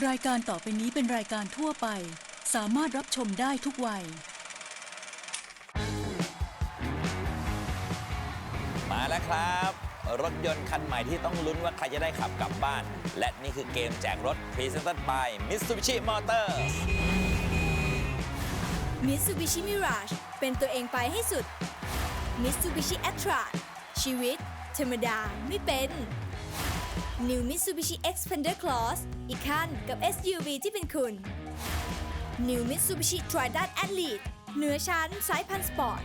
รายการต่อไปนี้เป็นรายการทั่วไป สามารถรับชมได้ทุกวัย มาแล้วครับ รถยนต์คันใหม่ที่ต้องลุ้นว่าใครจะได้ขับกลับบ้าน และนี่คือเกมแจกรถ Presented by Mitsubishi Motors Mitsubishi Mirage เป็นตัวเองไปให้สุด Mitsubishi a t r a ชีวิต ธรรมดาไม่เป็น New Mitsubishi Xpander Cross อีกขั้นกับ SUV ที่เป็นคุณ New Mitsubishi Triton Athlete เหนือชั้นสายพันธุ์สปอร์ต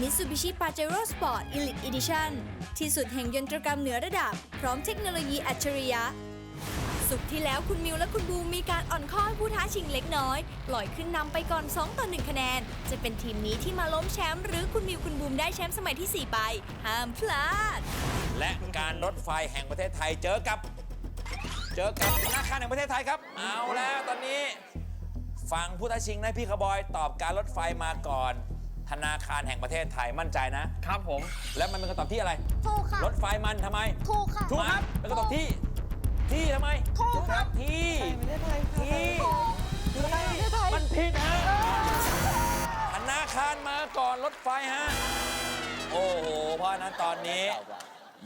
Mitsubishi Pajero Sport Elite Edition ที่สุดแห่งยนตรกรรมเหนือระดับ พร้อมเทคโนโลยีอัจฉริยะ สุขที่แล้วคุณมิวและคุณบูมมีการอ่อนข้อผู้ท้าชิงเล็กน้อยปล่อยขึ้นนำไปก่อน 2 ต่อ 1 คะแนน จะเป็นทีมนี้ที่มาล้มแชมป์หรือคุณมิวคุณบูมได้แชมป์สมัยที่ 4 ไป ห้ามพลาด และการรถไฟแห่งประเทศไทยเจอกับ เจอกับธนาคารแห่งประเทศไทยครับ เอาแล้วตอนนี้ฟังผู้ท้าชิงนะพี่ขบอยตอบการรถไฟมาก่อน ธนาคารแห่งประเทศไทยมั่นใจนะ ครับผม แล้วมันเป็นคำตอบที่อะไร ถูกค่ะ รถไฟมันทำไม ถูกค่ะ ถูกครับเป็นคำตอบที่ ที่ทำไมถูกครับ ที่ที่มันผิดฮะธนาคารมาก่อนรถไฟฮะ โอ้โห เพราะฉะนั้นตอนนี้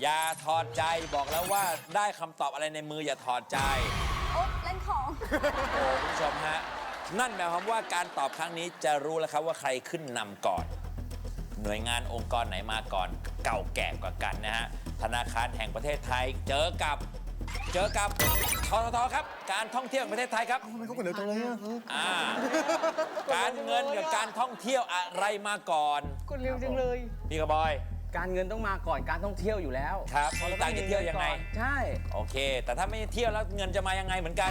อย่าถอดใจบอกแล้วว่าได้คำตอบอะไรในมืออย่าถอดใจ โอ๊ะเล่นของ โอ้คุณผู้ชมฮะ นั่นหมายความว่าการตอบครั้งนี้จะรู้แล้วครับว่าใครขึ้นนำก่อน หน่วยงานองค์กรไหนมาก่อน เก่าแก่กว่ากันนะฮะ ธนาคารแห่งประเทศไทยเจอกับ เจอกับทททครับ การท่องเที่ยวแห่งประเทศไทยครับทำไมเขากดเร็วจังเลยอะอ่า การเงินกับการท่องเที่ยวอะไรมาก่อน กดเร็วจังเลย พี่กระบอย การเงินต้องมาก่อนการท่องเที่ยวอยู่แล้วครับพอมีตังค์จะเที่ยวยังไงก่อนใช่ โอเค แต่ถ้าไม่เที่ยวแล้วเงินจะมายังไงเหมือนกัน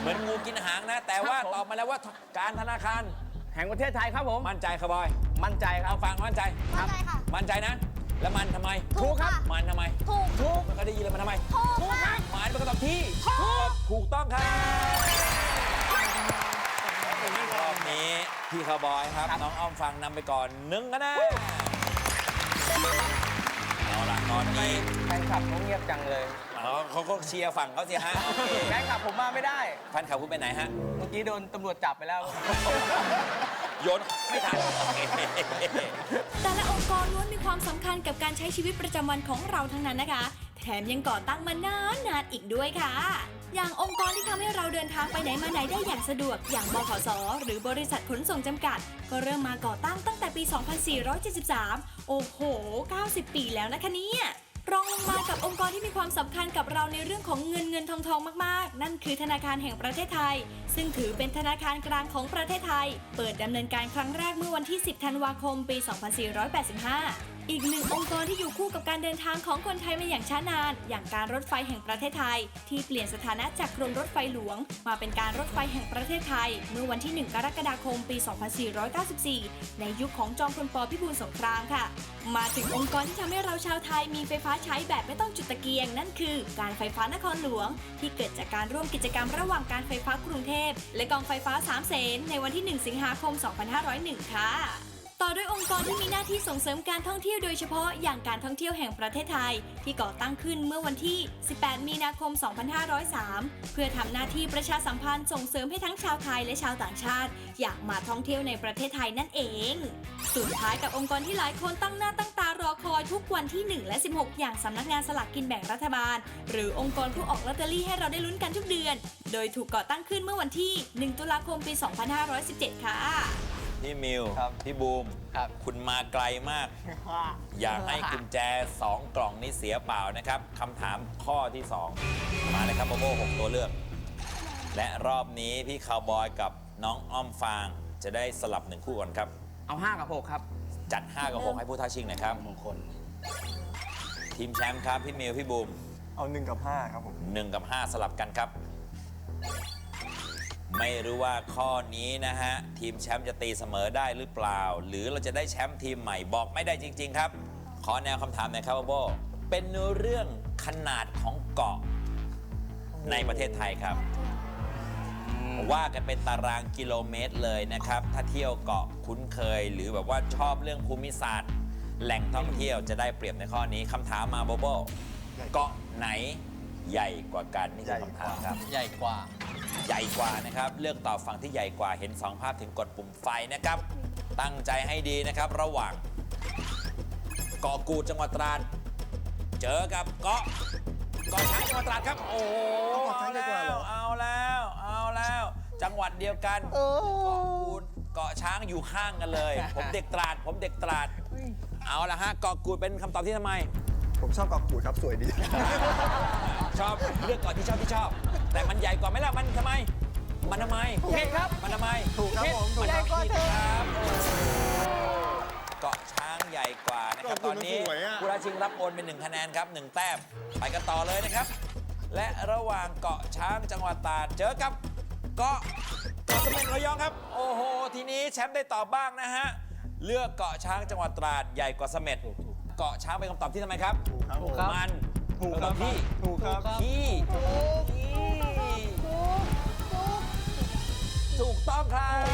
เหมือนงูกินหางนะ แต่ว่าครับผม ตอบมาแล้วว่าการธนาคาร แห่งประเทศไทยครับผม มั่นใจครับบอยมั่นใจครัเอาบ ฟังมั่นใจ มั่นใจค่ะ มั่นใจนะ แล้วมันทำไม ถูกค่ะมันทำไมถูกถูกมันก็ได้ยินเลยมันทำไมถูกค่ะมันเป็นคำตอบที่ถูกต้องครับรอบนี้พี่คาวบอยครับ น้องอ้อมฟังนำไปก่อนหนึ่งคะแนน เอาล่ะตอนนี้แฟนคลับเขาเงียบจังเลยอ๋อเขาก็เชียร์ฝั่งเขาสิฮะโอเคแฟนคลับผมมาไม่ได้แฟนเขาคุณไปไหนฮะ เมื่อกี้โดนตำรวจจับไปแล้ว โยนไม่ทันโอเคแต่ละองค์กรล้วนมีความสำคัญกับการใช้ชีวิตประจำวันของเราทั้งนั้นนะคะ แถมยังก่อตั้งมานานนานๆอีกด้วยค่ะ อย่างองค์กรที่ทำให้เราเดินทางไปไหนมาไหนได้อย่างสะดวก อย่างบขส หรือบริษัทขนส่งจำกัด ก็เริ่มมาก่อตั้งตั้งแต่ปี 2473 โอ้โห 90 ปีแล้วนะคะเนี่ย รองลงมากับองค์กรที่มีความสำคัญกับเราในเรื่องของเงินเงินทองทองมากๆ นั่นคือธนาคารแห่งประเทศไทย ซึ่งถือเป็นธนาคารกลางของประเทศไทย เปิดดำเนินการครั้งแรกเมื่อวันที่ 10 ธันวาคม ปี 2485 อีกหนึ่งองค์กรที่อยู่คู่กับการเดินทางของคนไทยมาอย่างช้านาน อย่างการรถไฟแห่งประเทศไทย ที่เปลี่ยนสถานะจากกรมรถไฟหลวง มาเป็นการรถไฟแห่งประเทศไทย เมื่อวันที่ 1 กรกฎาคม ปี 2494 ในยุคของจอมพลปพิบูลสงครามค่ะ มาถึงองค์กรที่ทำให้เราชาวไทยมีไฟฟ้าใช้แบบไม่ต้องจุดตะเกียง นั่นคือการไฟฟ้านครหลวง ที่เกิดจากการร่วมกิจกรรมระหว่างการไฟฟ้ากรุงเทพ และกองไฟฟ้าสามเสนในวันที่ 1 สิงหาคม 2501 ค่ะ ต่อด้วยองค์กรที่มีหน้าที่ส่งเสริมการท่องเที่ยวโดยเฉพาะอย่างการท่องเที่ยวแห่งประเทศไทย ที่ก่อตั้งขึ้นเมื่อวันที่ 18 มีนาคม 2503 เพื่อทำหน้าที่ประชาสัมพันธ์ส่งเสริมให้ทั้งชาวไทยและชาวต่างชาติ อยากมาท่องเที่ยวในประเทศไทยนั่นเองสุดท้ายกับองค์กรที่หลายคนตั้งหน้าตั้งตารอคอยทุกวันที่ 1 และ 16 อย่างสำนักงานสลากกินแบ่งรัฐบาล หรือองค์กรผู้ออกลอตเตอรี่ให้เราได้ลุ้นกันทุกเดือน โดยถูกก่อตั้งขึ้นเมื่อวันที่ 1 ตุลาคม ปี 2517 ค่ะ พี่มิว ครับพี่บูม ครับ คุณมาไกลมาก อย่าให้กุญแจ 2 กล่องนี้เสียเปล่านะครับคำถามข้อที่ 2 มาเลยครับโบโบ6ตัวเลือก และรอบนี้พี่คาวบอยกับน้องอ้อมฟางจะได้สลับหนึ่งคู่ก่อนครับ เอา5กับ6ครับ จัด 5 กับ 6 ให้ผู้ท้าชิงหน่อยครับมงคล ทีมแชมป์ครับ พี่มิว พี่บูม เอาหนึ่งกับห้าครับผม 1 กับ 5 สลับกันครับ ไม่รู้ว่าข้อนี้นะฮะ ทีมแชมป์จะตีเสมอได้หรือเปล่า หรือเราจะได้แชมป์ทีมใหม่บอกไม่ได้จริง ๆ ครับ ขอแนวคำถามหน่อยครับโบโบเป็นเรื่องขนาดของเกาะในประเทศไทยครับ ว่ากันเป็นตารางกิโลเมตรเลยนะครับ ถ้าเที่ยวเกาะคุ้นเคย หรือแบบว่าชอบเรื่องภูมิศาสตร์ แหล่งท่องเที่ยวจะได้เปรียบในข้อนี้คำถามมาโบโบเกาะไหน ใหญ่กว่ากันนี่คือคำถามครับ ใหญ่กว่า ใหญ่กว่านะครับ เลือกตอบฝั่งที่ใหญ่กว่าเห็น 2 ภาพถึงกดปุ่มไฟนะครับ ตั้งใจให้ดีนะครับ ระหว่างเกาะกูดจังหวัดตราดเจอกับเกาะเกาะช้างจังหวัดตราดครับ โอ้โหเกาะช้างใหญ่กว่าเหรอเอาแล้วเอาแล้ว จังหวัดเดียวกันเกาะกูดเกาะช้างอยู่ข้างกันเลย ผมเด็กตราด ผมเด็กตราด เอาละฮะเกาะกูดเป็นคำตอบที่ทำไม ผมชอบกอกกูดครับสวยดี ชอบเลือกเกาะที่ชอบที่ชอบ แต่มันใหญ่กว่าไหมล่ะมันทำไม มันทำไมผิดครับมันทำไมถูกครับผมถูกมันครับผิดครับโอ้โหเกาะช้างใหญ่กว่านะครับเกาะกูตอดนนี้มันสวยอะผู้ราชิงรับโอนเป็นหนึ่งคะแนนครับหนึ่งแต้มไปกันต่อเลยนะครับ และระหว่างเกาะช้างจังหวัดตราดเจอกับเกาะเกาะเสม็ดระยองครับ โอ้โห ทีนี้แชมป์ได้ตอบบ้างนะฮะเลือกเกาะช้างจังหวัดตราดใหญ่กว่าเสม็ดเกาะช้างเป็นคำตอบที่ทำไมครับถูกครับผมมัน ถูกเป็นครับคำที่ ถูกครับที่ ถูกต้องครับ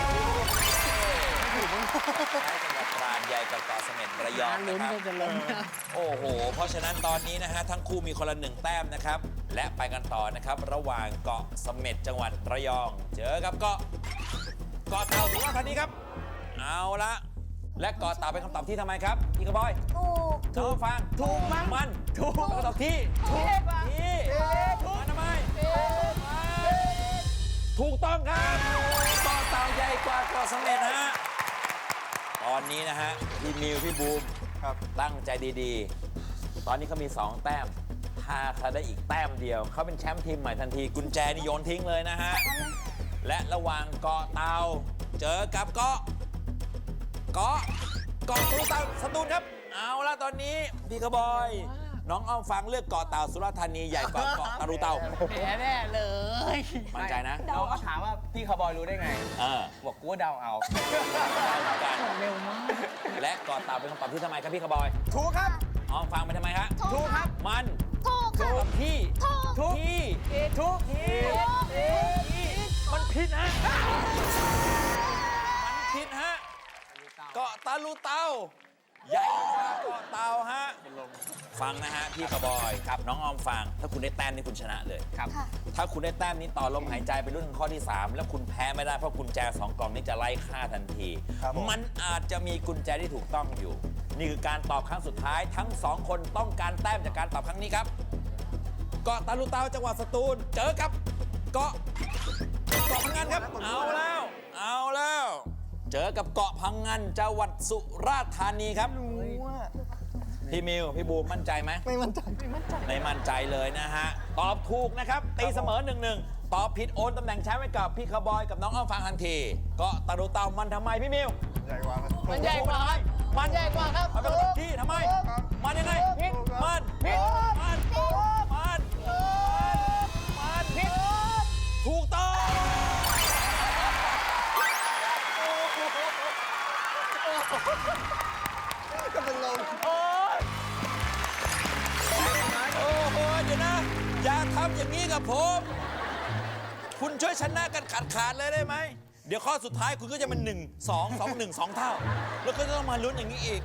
ใช้จังหวัดตราดใหญ่กว่าเกาะเสม็ดระยองนะครับโอ้โห เพราะฉะนั้นตอนนี้นะฮะทั้งคู่มีคนละหนึ่งแต้มนะครับ และไปกันต่อนะครับ ระหว่างเกาะเสม็ดจังหวัดระยอง เจอกับเกาะเกาะเต่าสุราษฎร์ธานีครับ เอาละ และเกาะเต่าเป็นคำตอบที่ทำไมครับพี่กระบอยถูก ถูกฟังถูกมั้งมันถูกคำตอบที่ถูกที่ถูกมันทำไมถูกต้องครับเกาะเต่าใหญ่กว่าเกาะเสม็ดฮะตอนนี้นะฮะพี่มิวพี่บูมครับตั้งใจดีๆ ตอนนี้เขามี 2 แต้ม ถ้าเขาได้อีกแต้มเดียว เขาเป็นแชมป์ทีมใหม่ทันที กุญแจนี่โยนทิ้งเลยนะฮะ และระหว่างเกาะเตาเจอกับเกาะ เกาะเกาะตูเตาสตูลครับ เอาละตอนนี้พี่กระบอย น้องอ้อมฟังเลือกเกาะเต่าสุราษฎร์ธานีใหญ่กว่าเกาะตารูเตาแพ้แน่เลยมั่นใจนะ เราก็ถามว่าพี่คาวบอยรู้ได้ไง เออบอกกูว่าเดาเอา เร็วมาก และเกาะเต่าเป็นคำตอบที่ทำไมครับพี่กระบอย ถูกครับ อ้อมฟังไปทำไมฮะถูกครับ มันถูกค่ะคำที่ถูกถูกที่ถูกที่ที่มันผิดฮะ ลูเตาใหญ่กว่าเกาะเตาฮะฟังนะฮะพี่กระบอยครับน้องออมฟัง ถ้าคุณได้แต้มนี่คุณชนะเลยครับ ค่ะ ถ้าคุณได้แต้มนี้ต่อลมหายใจไปรุ่นข้อที่ 3 แล้วคุณแพ้ไม่ได้เพราะกุญแจสองกล่องนี้จะไล่ค่าทันที ครับผม มันอาจจะมีกุญแจที่ถูกต้องอยู่ นี่คือการตอบครั้งสุดท้ายทั้งสองคนต้องการแต้มจากการตอบครั้งนี้ครับ เกาะตาลุเตาจังหวัดสตูลเจอกับเกาะเกาะพังงานครับเอาแล้วเอาแล้ว เจอกับเกาะพังงานจังหวัดสุราษฎร์ธานีครับ พี่มิว พี่บูมมั่นใจไหมไม่มั่นใจไม่มั่นใจเลยนะฮะ ตอบถูกนะครับ ตีเสมอหนึ่งหนึ่งตอบผิดโอนตำแหน่งแชมป์ให้กับพี่คาร์บอยกับน้องอ้อมฟังทันทีก็ตาดูเตามันทำไมพี่มิว ใหญ่กว่าครับมันใหญ่กว่าครับมันใหญ่กว่าครับมันเป็นคำตอบที่ทำไม มันยังไงผิดมันผิดมันมัน ก็เป็นลมโอ้โหเดี๋ยวนะ อย่าทำอย่างนี้กับผม คุณช่วยชนะกันขาดขาดๆเลยได้ไหม เดี๋ยวข้อสุดท้ายคุณก็จะเป็นหนึ่งสองสองหนึ่งสองเท่า แล้วก็จะต้องมาลุ้นอย่างนี้อีก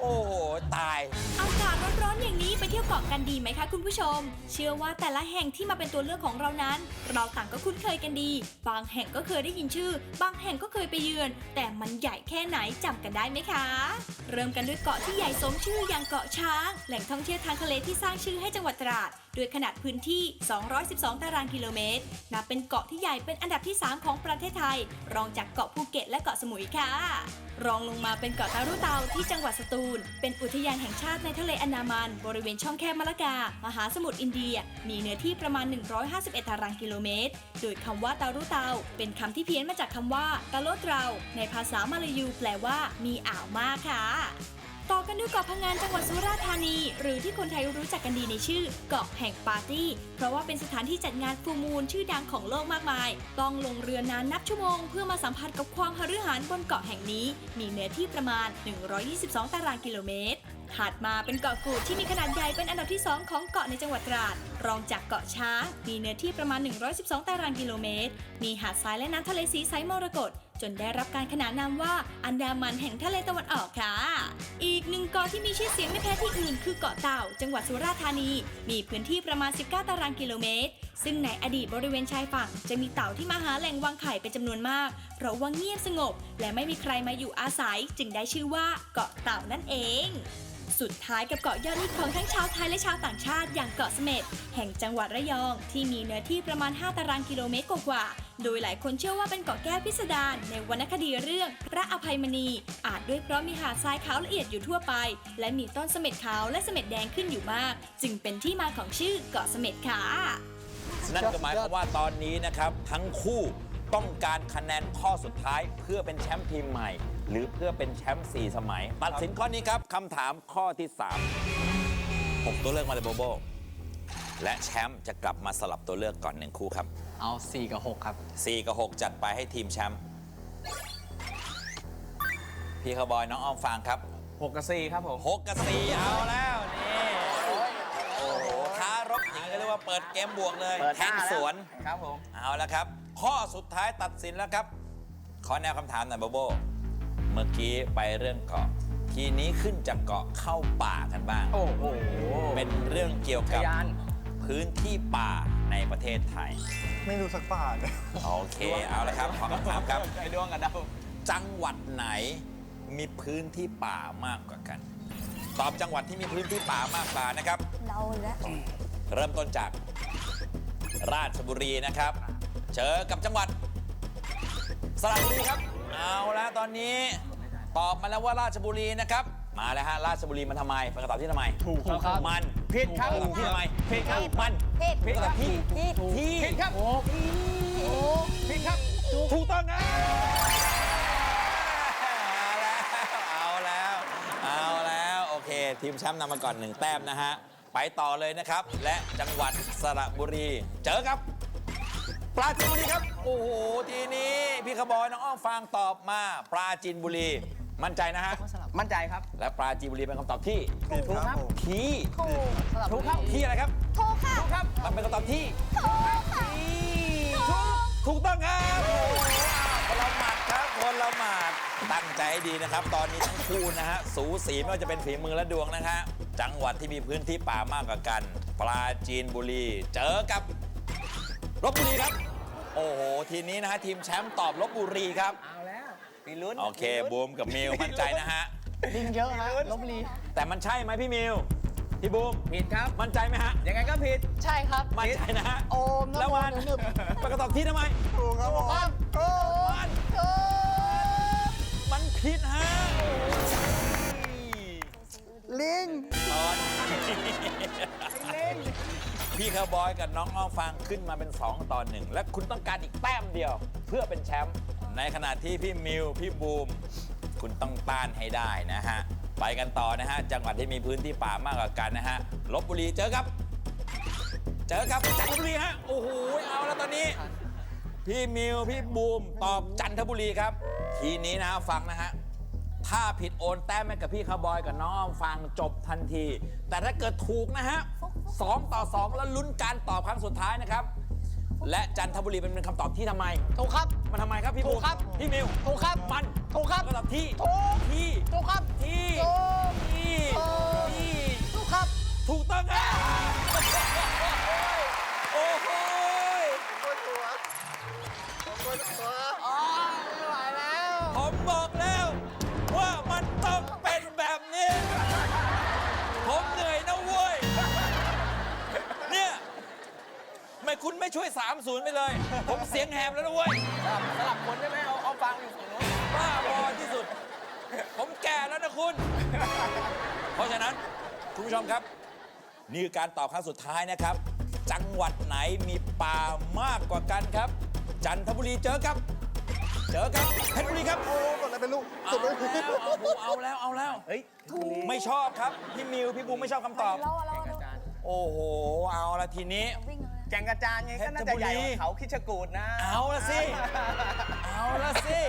โอ้โห ตาย อากาศร้อนๆอย่างนี้ไปเที่ยวเกาะกันดีไหมคะคุณผู้ชม เชื่อว่าแต่ละแห่งที่มาเป็นตัวเลือกของเรานั้น เราต่างก็คุ้นเคยกันดี บางแห่งก็เคยได้ยินชื่อ บางแห่งก็เคยไปเยือน แต่มันใหญ่แค่ไหนจำกันได้ไหมคะ เริ่มกันด้วยเกาะที่ใหญ่สมชื่ออย่างเกาะช้าง แหล่งท่องเที่ยวทางทะเลที่สร้างชื่อให้จังหวัดตราด ด้วยขนาดพื้นที่ 212 ตารางกิโลเมตร นับเป็นเกาะที่ใหญ่เป็นอันดับที่ 3 ของประเทศไทย รองจากเกาะภูเก็ตและเกาะสมุยค่ะ รองลงมาเป็นเกาะตารุเตาที่จังหวัดสตูล เป็นอุทยานแห่งชาติในทะเลอันดามัน บริเวณช่องแคบมะละกา มหาสมุทรอินเดีย มีเนื้อที่ประมาณ 151 ตารางกิโลเมตร โดยคำว่าตารุเตา เป็นคำที่เพี้ยนมาจากคำว่าตาโลดเราในภาษามาลายูแปลว่า มีอ่าวมากค่ะ ต่อกันด้วยเกาะพังงานจังหวัดสุราษฎร์ธานี หรือที่คนไทยรู้จักกันดีในชื่อ เกาะแห่งปาร์ตี้ เพราะว่าเป็นสถานที่จัดงานฟูมูลชื่อดังของโลกมากมาย ต้องลงเรือนานนับชั่วโมง เพื่อมาสัมผัสกับความหฤหันบนเกาะแห่งนี้ มีเนื้อที่ประมาณ 122 ตารางกิโลเมตร ถัดมาเป็นเกาะกูดที่มีขนาดใหญ่เป็นอันดับที่ 2 ของเกาะในจังหวัดตราด รองจากเกาะช้าง มีเนื้อที่ประมาณ 112 ตารางกิโลเมตร มีหาดทรายและน้ำทะเลสีใสมรกตจนได้รับการขนานนามว่าอันดามันแห่งทะเลตะวันออกค่ะ อีกหนึ่งเกาะที่มีชื่อเสียงไม่แพ้ที่อื่นคือเกาะเต่า จังหวัดสุราษฎร์ธานี มีพื้นที่ประมาณ 19 ตารางกิโลเมตร ซึ่งในอดีตบริเวณชายฝั่ง จะมีเต่าที่มาหาแหล่งวางไข่เป็นจำนวนมาก เพราะว่าเงียบสงบ และไม่มีใครมาอยู่อาศัย จึงได้ชื่อว่าเกาะเต่านั่นเอง สุดท้ายกับเกาะยอดฮิตของทั้งชาวไทยและชาวต่างชาติอย่างเกาะเสม็ดแห่งจังหวัดระยองที่มีเนื้อที่ประมาณ 5 ตารางกิโลเมตรกว่าๆโดยหลายคนเชื่อว่าเป็นเกาะแก้วพิสดารในวรรณคดีเรื่องพระอภัยมณี อาจด้วยเพราะมีหาดทรายขาวละเอียดอยู่ทั่วไป และมีต้นเสม็ดขาวและเสม็ดแดงขึ้นอยู่มาก จึงเป็นที่มาของชื่อเกาะเสม็ดค่ะนั่นก็หมายความว่าตอนนี้นะครับทั้งคู่ต้องการคะแนนข้อสุดท้ายเพื่อเป็นแชมป์ทีมใหม่ หรือเพื่อเป็นแชมป์4สมัย ตัดสินข้อนี้ครับคำถามข้อที่3ผมตัวเลือกมาเลยโบโบ และแชมป์จะกลับมาสลับตัวเลือกก่อนหนึ่งคู่ครับ เอา 4 กับ 6 ครับ 4 กับ 6 จัดไปให้ทีมแชมป์พี่ขาวบอยน้องอ้อมฟางครับ 6 กับ 4 ครับผม 6 กับ 4 เอาแล้วนี่โอ้โหท้ารบอย่างนี้ก็เรียกว่าเปิดเกมบวกเลยเปิดหแทน้างแล้วสวน ครับผม เอาแล้วครับ ข้อสุดท้ายตัดสินแล้วครับ ขอแนวคำถามหน่อยโบโบ เมื่อกี้ไปเรื่องเกาะ ทีนี้ขึ้นจากเกาะเข้าป่ากันบ้าง โอ้โห เป็นเรื่องเกี่ยวพกับยาน พื้นที่ป่าในประเทศไทย ไม่รู้สักบาทเลย โอเค เอาละครับขอคำถามครับ ไอ้ดวงกับดาวจังหวัดไหนมีพื้นที่ป่ามากกว่ากัน ตอบจังหวัดที่มีพื้นที่ป่ามากกว่านะครับ เดาอีกแล้วเริ่มต้นจาก ราชบุรีนะครับ เจอกับจังหวัดสระบุรีครับ เอาแล้วตอนนี้ ตอบมาแล้วว่าราชบุรีนะครับ มาแล้วฮะราชบุรีมันทำไมเป็นคำตอบที่ทำไมถูกครับ มันผิดครับเป็นคำตอบที่ทำไมผิดครับมันผิดเป็นคำตอบที่ผิดที่ผิดครับผิดครับถูกต้องครับเอาแล้วเอาแล้วโอเค ทีมแชมป์นำมาก่อนหนึ่งแต้มนะฮะไปต่อเลยนะครับ และจังหวัดสระบุรี เจอครับปราจีนบุรีครับ โอ้โห ทีนี้ พี่ขบอยน้องอ้อมฟางตอบมาปราจีนบุรี มั่นใจนะฮะ มั่นใจครับ และปราจีนบุรีเป็นคำตอบที่ถูกครับผมที่ถูกถูกครับที่อะไรครับถูกค่ะถูกครับมันเป็นคำตอบที่ถูกค่ะถูกถูกต้องครับโอ้โหคนละหมัดครับคนละหมัดตั้งใจให้ดีนะครับ ตอนนี้ทั้งคู่นะฮะสูสีไม่ว่าจะเป็นฝีมือและดวงนะฮะจังหวัดที่มีพื้นที่ป่ามากกว่ากันปราจีนบุรี เจอกับลบบุรีครับ โอ้โหทีนี้นะฮะทีมแชมป์ตอบลบบุรีครับ เอาแล้วปีลุ้นโอเคบูมกับมิวมั่นใจนะฮะ ลิงเยอะฮะลบบุรีแต่มันใช่ไหมพี่มิวพี่บูมผิดครับมั่นใจไหมฮะยังไงก็ผิดใช่ครับ มั่นใจนะฮะโอมนะแล้วมันโมหนึบเป็นคำตอบที่ทำไมถูกครับผมครับมันถูกมันผิดฮะลิงตอนพี่คาวบอยกับน้องอ้อมฟังขึ้นมาเป็น 2 ต่อหนึ่งและคุณต้องการอีกแต้มเดียว เพื่อเป็นแชมป์ ในขณะที่พี่มิวพี่บูม คุณต้องต้านให้ได้นะฮะ ไปกันต่อนะฮะ จังหวัดที่มีพื้นที่ป่ามากกว่ากันนะฮะลบบุรีเจอครับ เจอครับจันทบุรีฮะ โอ้โห เอาแล้วตอนนี้ พี่มิวพี่บูมตอบจันทบุรีครับ ทีนี้นะฟังนะฮะถ้าผิดโอนแต้มให้กับพี่คาวบอยกับน้องอ้อมฟังจบทันที แต่ถ้าเกิดถูกนะฮะสองต่อสองแล้วลุ้นการตอบครั้งสุดท้ายนะครับ และจันทบุรีเป็นคำตอบที่ทำไม ถูกครับ มันทำไมครับพี่ถูบูกมครับ พี่มิวถูกครับ มันถูกครับคำตอบที่ถูกที่ถูกครับที่ถูกที่ถูกที่ถูกครับ ถูกต้องครับ งแหบแล้วนะเว้ยสลับสลับคนได้ไหมเอาเอาฟังอยู่ฝั่งนู้นบ้าบอที่สุด ผมแก่แล้วนะคุณ เพราะฉะนั้นคุณผู้ชมครับ นี่คือการตอบครั้งสุดท้ายนะครับ จังหวัดไหนมีป่ามากกว่ากันครับ จันทบุรีเจอครับ เจอครับเพชรบุรีครับ โอ้กดอะไรเป็นลูกเอากดไม่แล้วเอาโหเอาแล้วเอาแล้ว เฮ้ยไม่ชอบครับ พี่มิวพี่บูมไม่ชอบคำตอบ เราเราเรา โอ้โห เอาละทีนี้ วิ่งเลย แก่งกระจานไงก็น่าจะใหญ่กว่าเขาคิดชะกูดนะ เอาละสิ เอาละสิ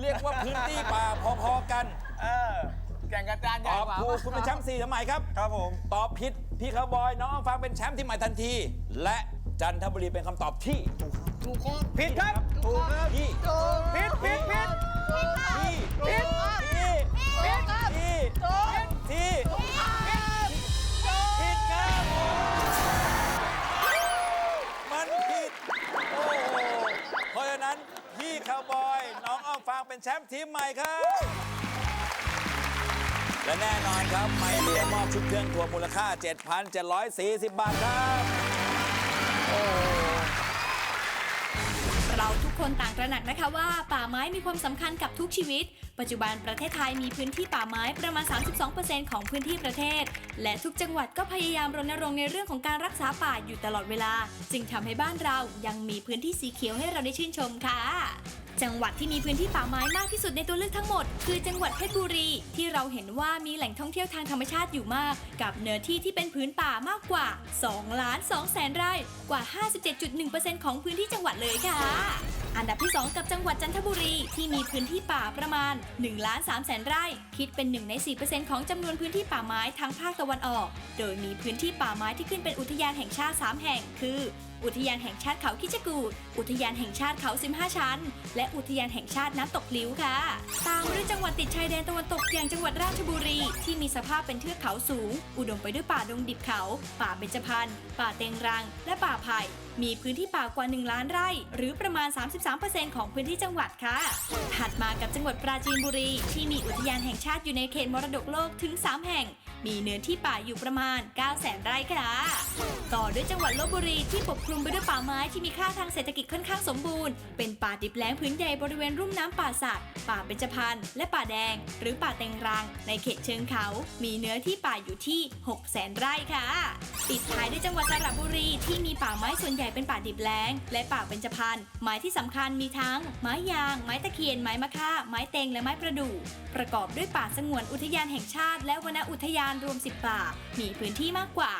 เรียกว่าพื้นที่ป่าพอๆกัน เออแก่งกระจานใหตญ่อบกว่าถูกคุณเป็นแชมป์สี่สมัยครับ ครับผม ตอบผิดพี่คาวบอยน้องอ้อมฟังเป็นแชมป์ที่ใหม่ทันที และจันทบุรีเป็นคำตอบที่ถูกครับผิดครับถูกครับพี่ถูกผิดผิดผิดพี่ผิดพี่ผิ เป็นแชมป์ทีมใหม่ครับ และแน่นอนครับ ไม่เหลือมอบชุดเครื่องครัวมูลค่า 7,740 บาทครับเราทุกคนต่างตระหนักนะคะว่า ป่าไม้มีความสำคัญกับทุกชีวิต ปัจจุบันประเทศไทยมีพื้นที่ป่าไม้ประมาณ 32%ของพื้นที่ประเทศ และทุกจังหวัดก็พยายามรณรงค์ในเรื่องของการรักษาป่าอยู่ตลอดเวลา จึงทำให้บ้านเรายังมีพื้นที่สีเขียวให้เราได้ชื่นชมค่ะ จังหวัดที่มีพื้นที่ป่าไม้มากที่สุดในตัวเลือกทั้งหมด คือจังหวัดเพชรบุรี ที่เราเห็นว่ามีแหล่งท่องเที่ยวทางธรรมชาติอยู่มาก กับเนื้อที่ที่เป็นพื้นป่ามากกว่า2ล้าน2แสนไร่กว่า 57.1%ของพื้นที่จังหวัดเลยค่ะ อันดับที่ 2 กับจังหวัดจันทบุรี ที่มีพื้นที่ป่าประมาณ1ล้าน3แสนไร่ คิดเป็น 1 ใน 4%ของจำนวนพื้นที่ป่าไม้ทั้งภาคตะวันออก โดยมีพื้นที่ป่าไม้ที่ขึ้นเป็นอุทยานแห่งชาติ 3 แห่ง คือ อุทยานแห่งชาติเขาคิชกูดอุทยานแห่งชาติเขา15 ชั้น และอุทยานแห่งชาติน้ำตกลิ้วค่ะ ตามด้วยจังหวัดติดชายแดนตะวันตกอย่างจังหวัดราชบุรี ที่มีสภาพเป็นเทือกเขาสูง อุดมไปด้วยป่าดงดิบเขา ป่าเบญจพรรณป่าเต็งรัง และป่าไผ่มีพื้นที่ป่ากว่า 1 ล้านไร่ หรือประมาณ 33%ของพื้นที่จังหวัดค่ะ ถัดมากับจังหวัดปราจีนบุรี ที่มีอุทยานแห่งชาติอยู่ในเขตมรดกโลกถึง 3 แห่ง มีเนื้อที่ป่าอยู่ประมาณ9แสนไร่ค่ะ ต่อด้วยจังหวัดลบบุรีที่ปกคลุมไปด้วยป่าไม้ที่มีค่าทางเศรษฐกิจค่อนข้างสมบูรณ์ เป็นป่าดิบแล้งพื้นใหญ่บริเวณรุ่มน้ำป่าสักป่าเบญจพรรณและป่าแดง หรือป่าเต็งรัง ในเขตเชิงเขา มีเนื้อที่ป่าอยู่ที่6แสนไร่ค่ะ ปิดท้ายด้วยจังหวัดสระบุรีที่มีป่าไม้ส่วนใหญ่เป็นป่าดิบแล้ง และป่าเบญจพรรณไม้ที่สำคัญมีทั้ง ไม้ยาง ไม้ตะเคียน ไม้มะค่า ไม้เตงและไม้ประดู่ ประกอบด้วยป่าสงวนอุทยานแห่งชาติ และวนอุทยานรวม 10 ป่า มีพื้นที่มากกว่า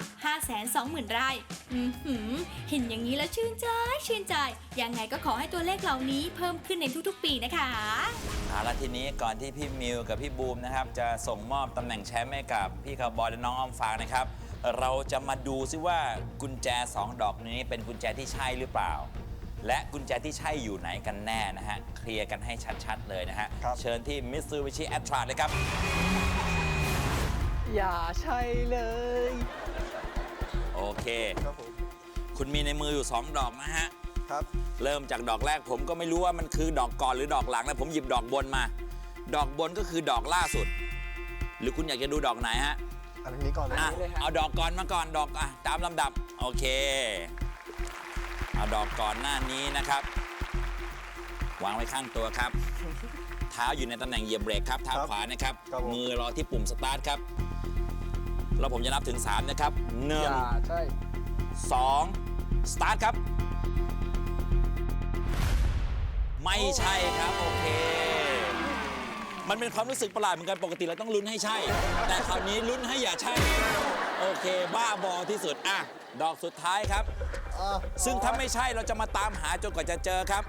520,000 ไร่อือหือเห็นอย่างนี้แล้วชื่นใจ ชื่นใจ ยังไงก็ขอให้ตัวเลขเหล่านี้เพิ่มขึ้นในทุกๆ ปีนะคะเอาละทีนี้ก่อนที่พี่มิวกับพี่บูมนะครับจะส่งมอบตำแหน่งแชมป์ให้กับพี่คาวบอยและน้องอ้อมฟางนะครับ เราจะมาดูซิว่ากุญแจ 2 ดอกนี้เป็นกุญแจที่ใช่หรือเปล่า และกุญแจที่ใช่อยู่ไหนกันแน่นะฮะ เคลียร์กันให้ชัดๆเลยนะฮะ ครับ เชิญที่มิสซูบิชิแอตราเลยครับ อย่าใช่เลย โอเค ครับผมคุณมีในมืออยู่ 2 ดอกนะฮะ ครับเริ่มจากดอกแรกผมก็ไม่รู้ว่ามันคือดอกก่อนหรือดอกหลังแล้วผมหยิบดอกบนมา ดอกบนก็คือดอกล่าสุด หรือคุณอยากจะดูดอกไหนฮะ อันนี้ก่อนเลยอะเอาดอกก่อนมาก่อนดอกอะตามลำดับ โอเค เอาดอกก่อนหน้านี้นะครับ วางไว้ข้างตัวครับ เท้าอยู่ในตำแหน่งเหยียบเบรกครับเท้าขวานะครับมือรอที่ปุ่มสตาร์ทครับ แล้วผมจะนับถึง 3 นะครับหนึ่องย่าใช่สองสตาร์ทครับ ไม่ใช่ครับ โอเค มันเป็นความรู้สึกประหลาดเหมือนกันปกติเราต้องลุ้นให้ใช่ แต่คราวนี้ลุ้นให้อย่าใช่ โอเค บ้าบอที่สุดอะดอกสุดท้ายครับอะซึ่งถ้าไม่ใช่เราจะมาตามหาจนกว่าจะเจอครับ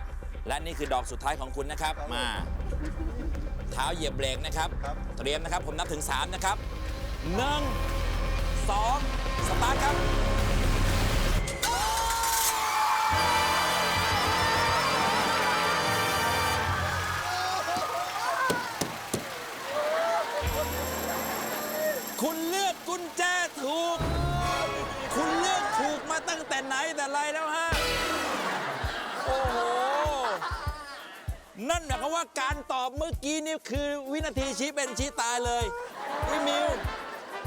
และนี่คือดอกสุดท้ายของคุณนะครับมา เท้าเหยียบเบรกนะครับครับเตรียมนะครับผมนับถึง 3 นะครับ 1 2 สตาร์ทครับ แต่ไหนแต่ไรแล้วฮะ โอ้โห นั่นหมายความว่าการตอบเมื่อกี้นี่คือวินาทีชี้เป็นชี้ตายเลยพี่มิว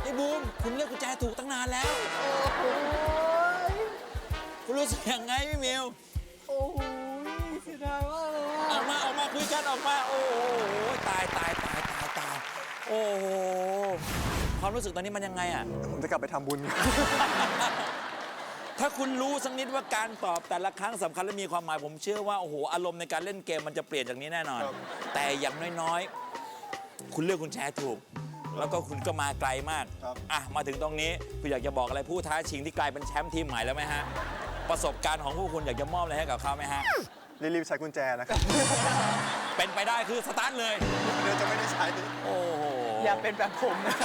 พี่บูม คุณเลือกกุญแจถูกตั้งนานแล้ว คุณรู้สึกยังไงพี่มิว โอ้โหเสียดายมากเลยออกมาออกมาคุยกันออกมา โอ้โหตายตายตายตายตายโอ้โหความรู้สึกตอนนี้มันยังไงอะ ผมจะกลับไปทำบุญ ถ้าคุณรู้สักนิดว่าการตอบแต่ละครั้งสำคัญและมีความหมายผมเชื่อว่าโอ้โหอารมณ์ในการเล่นเกมมันจะเปลี่ยนจากนี้แน่นอน ครับ แต่อย่างน้อยๆ คุณเลือกคุณแชร์ถูก แล้วก็คุณก็มาไกลมาก ครับ อะ มาถึงตรงนี้คุณอยากจะบอกอะไรผู้ท้าชิงที่กลายเป็นแชมป์ทีมใหม่แล้วไหมฮะ ประสบการณ์ของพวกคุณอยากจะมอบอะไรให้กับเขาไหมฮะ รีบๆใช้กุญแจนะครับ เป็นไปได้คือสตาร์ทเลย เดี๋ยวจะไม่ได้ใช้โอ้โหอย่าเป็นแบบผมนะ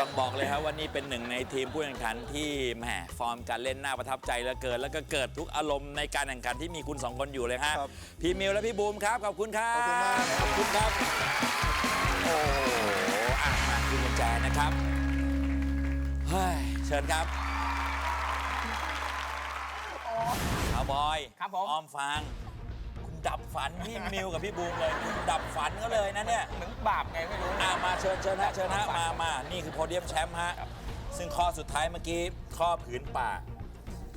ต้องบอกเลยครับว่านี่เป็นหนึ่งในทีมผู้แข่งขันที่แหมฟอร์มการเล่นน่าประทับใจเหลือเกิน แล้วก็เกิดทุกอารมณ์ในการแข่งขันที่มีคุณสองคนอยู่เลยฮะครับพี่มิวและพี่บูมครับขอบคุณครับขอบคุณมากขอบคุณครับโอ้โหอะมาคืนกุญแจนะครับเฮ้ยเชิญครับคาวบอยครับผมอ้อมฟางคุณ ดับฝันพี่มิวกับพี่บูมเลยคุณดับฝันเขาเลยนะเนี่ยเหมือนบาปไงไม่รู้อะมาเชิญเชิญฮะเชิญฮะมามานี่คือโพเดียมแชมป์ฮะซึ่งข้อสุดท้ายเมื่อกี้ข้อผืนป่า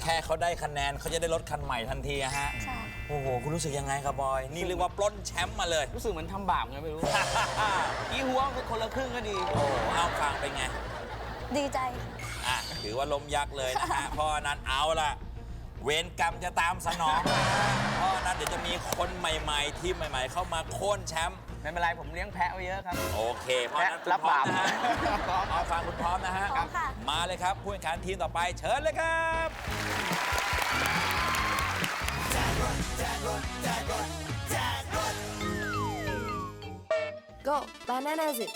แค่เขาได้คะแนนเขาจะได้รถคันใหม่ทันทีอะฮะ ใช่ โอ้โห คุณรู้สึกยังไงครับบอย นี่เรียกว่าปล้นแชมป์มาเลย รู้สึกเหมือนทำบาปไงไม่รู้ อีหัวคนละครึ่งก็ดี โอ้โหเอาฟังเป็นไง ดีใจ อะ ถือว่าลมยักษ์เลยนะฮะ เพราะฉะนั้นเอาล่ะ เวรกรรมจะตามสนองนะฮะเพราะฉะนั้นเดี๋ยวจะมีคนใหม่ ๆ ทีมใหม่ ๆ เข้ามาโค่นแชมป์ ไม่เป็นไรผมเลี้ยงแพะไว้เยอะครับ โอเค เพราะฉะนั้นและรับบาปคุณพร้อมนะฮะเอาฟังคุณพร้อมนะฮะ พร้อมค่ะ มาเลยครับผู้แข่งขันทีมต่อไปเชิญเลยครับ Go, bananas it.